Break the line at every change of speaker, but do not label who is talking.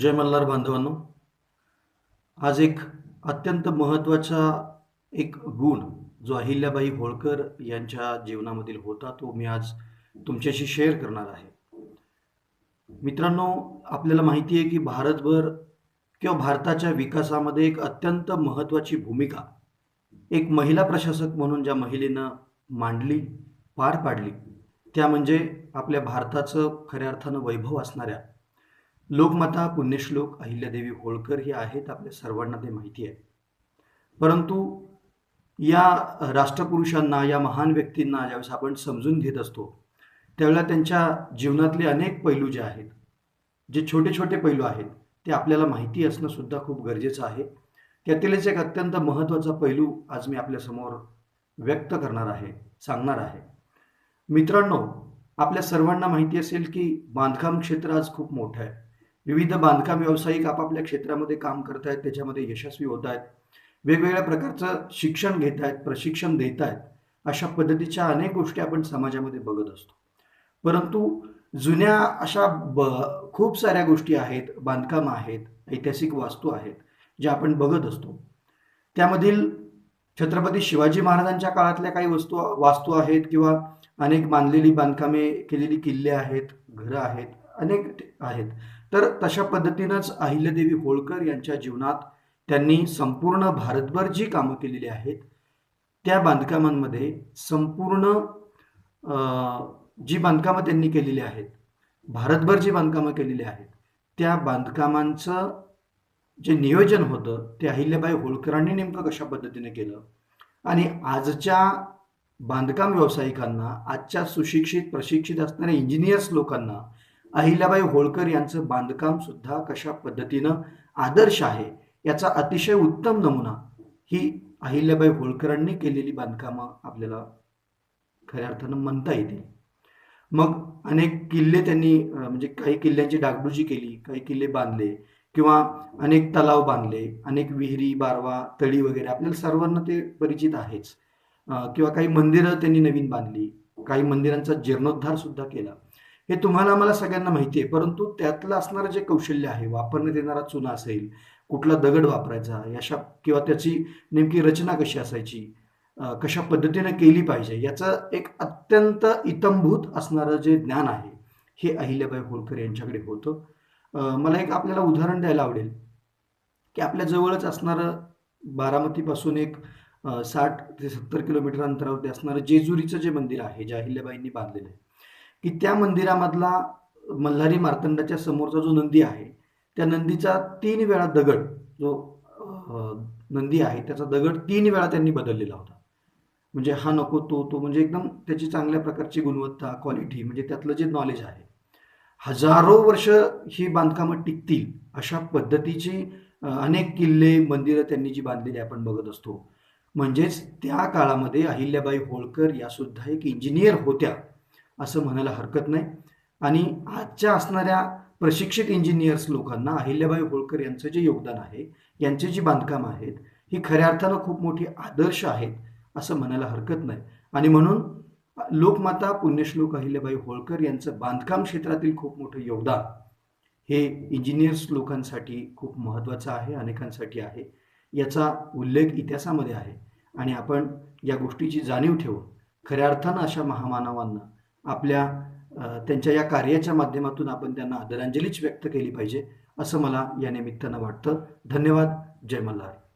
जय मल्हार बांधवांनो. आज एक अत्यंत महत्त्वाचा एक गुण जो अहिल्याबाई होळकर यांच्या जीवनामधील होता तो मी आज तुमच्याशी शेअर करणार आहे. मित्रांनो आपल्याला माहिती आहे की भारतभर किंवा भारताच्या विकासामध्ये एक अत्यंत महत्त्वाची भूमिका एक महिला प्रशासक म्हणून ज्या महिलेनं मांडली पार पाडली त्या म्हणजे आपल्या भारताचं खऱ्या अर्थानं वैभव असणाऱ्या लोकमाता पुण्यश्लोक अहिल्यादेवी होळकर हे आहेत आपल्या सर्वांना ते माहिती आहे. परंतु या राष्ट्रपुरुषांना या महान व्यक्तींना ज्यावेळेस आपण समजून घेत असतो त्यावेळेला त्यांच्या जीवनातले अनेक पैलू जे आहेत जे छोटे छोटे पैलू आहेत ते आपल्याला माहिती असणं सुद्धा खूप गरजेचं आहे. त्यातीलच एक अत्यंत महत्त्वाचा पैलू आज मी आपल्यासमोर व्यक्त करणार आहे सांगणार आहे. मित्रांनो आपल्या सर्वांना माहिती असेल की बांधकाम क्षेत्र आज खूप मोठं आहे. विविध बांधकाम व्यावसायिक आपापल्या क्षेत्रामध्ये काम करत आहेत त्याच्यामध्ये यशस्वी होत आहेत वेगवेगळ्या प्रकारचं शिक्षण घेत आहेत प्रशिक्षण देत आहेत अशा पद्धतीच्या अनेक गोष्टी आपण समाजामध्ये बघत असतो. परंतु जुन्या अशा ब खूप साऱ्या गोष्टी आहेत बांधकाम आहेत ऐतिहासिक वास्तू आहेत ज्या आपण बघत असतो. त्यामधील छत्रपती शिवाजी महाराजांच्या काळातल्या काही वस्तू वास्तू आहेत किंवा अनेक बांधलेली बांधकामे केलेली किल्ले आहेत घरं आहेत अनेक आहेत. तर तशा पद्धतीनंच अहिल्यादेवी होळकर यांच्या जीवनात त्यांनी संपूर्ण भारतभर जी कामं केलेली आहेत त्या बांधकामांमध्ये संपूर्ण जी बांधकामं त्यांनी केलेली आहेत भारतभर जी बांधकामं केलेली आहेत त्या बांधकामांचं जे नियोजन होतं ते अहिल्याबाई होळकरांनी नेमकं कशा पद्धतीने केलं? आणि आजच्या बांधकाम व्यावसायिकांना आजच्या सुशिक्षित प्रशिक्षित असणाऱ्या इंजिनियर्स लोकांना अहिल्याबाई होळकर यांचं बांधकाम सुद्धा कशा पद्धतीनं आदर्श आहे याचा अतिशय उत्तम नमुना ही अहिल्याबाई होळकरांनी केलेली बांधकामं आपल्याला खऱ्या अर्थानं म्हणता येतील. मग अनेक किल्ले त्यांनी म्हणजे काही किल्ल्यांची डागडुजी केली काही किल्ले बांधले किंवा अनेक तलाव बांधले अनेक विहिरी बारवा तळी वगैरे आपल्याला सर्वांना ते परिचित आहेच. किंवा काही मंदिरं त्यांनी नवीन बांधली काही मंदिरांचा जीर्णोद्धार सुद्धा केला. हे तुम्हाला आम्हाला सगळ्यांना माहिती आहे परंतु त्यातलं असणारं जे कौशल्य आहे वापरण्यात येणारा चुना असेल कुठला दगड वापरायचा याशा किंवा त्याची नेमकी रचना कशी असायची कशा पद्धतीने केली पाहिजे याचं एक अत्यंत इतंभूत असणारं जे ज्ञान आहे हे अहिल्याबाई होळकर यांच्याकडे होतं. मला एक आपल्याला उदाहरण द्यायला आवडेल की आपल्या जवळच असणारं बारामतीपासून एक साठ ते सत्तर किलोमीटर अंतरावरती असणारं जेजुरीचं जे मंदिर आहे जे अहिल्याबाईंनी बांधलेलं आहे की त्या मंदिरामधला मल्हारी मार्तंडाच्या समोरचा जो नंदी आहे त्या नंदीचा तीन वेळा दगड जो नंदी आहे त्याचा दगड तीन वेळा त्यांनी बदललेला होता. म्हणजे हा नको तो तो म्हणजे एकदम त्याची चांगल्या प्रकारची गुणवत्ता क्वालिटी म्हणजे त्यातलं जे नॉलेज आहे. हजारो वर्ष ही बांधकामं टिकतील अशा पद्धतीची अनेक किल्ले मंदिरं त्यांनी जी बांधलेली आपण बघत असतो. म्हणजेच त्या काळामध्ये अहिल्याबाई होळकर या सुद्धा एक इंजिनियर होत्या. असं म्हणायला हरकत नाही. आणि आजच्या असणाऱ्या प्रशिक्षित इंजिनियर्स लोकांना अहिल्याबाई होळकर यांचं जे योगदान आहे यांचे जी बांधकामं आहेत ही खऱ्या अर्थानं खूप मोठी आदर्श आहेत असं म्हणायला हरकत नाही. आणि म्हणून लोकमाता पुण्यश्लोक अहिल्याबाई होळकर यांचं बांधकाम क्षेत्रातील खूप मोठं योगदान हे इंजिनियर्स लोकांसाठी खूप महत्त्वाचं आहे अनेकांसाठी आहे. याचा उल्लेख इतिहासामध्ये आहे. आणि आपण या गोष्टीची जाणीव ठेवून खऱ्या अर्थानं अशा महामानवांना आपल्या त्यांच्या या कार्याच्या माध्यमातून आपण त्यांना आदरांजलीच व्यक्त केली पाहिजे असं मला या निमित्तानं वाटतं. धन्यवाद. जय मल्हार.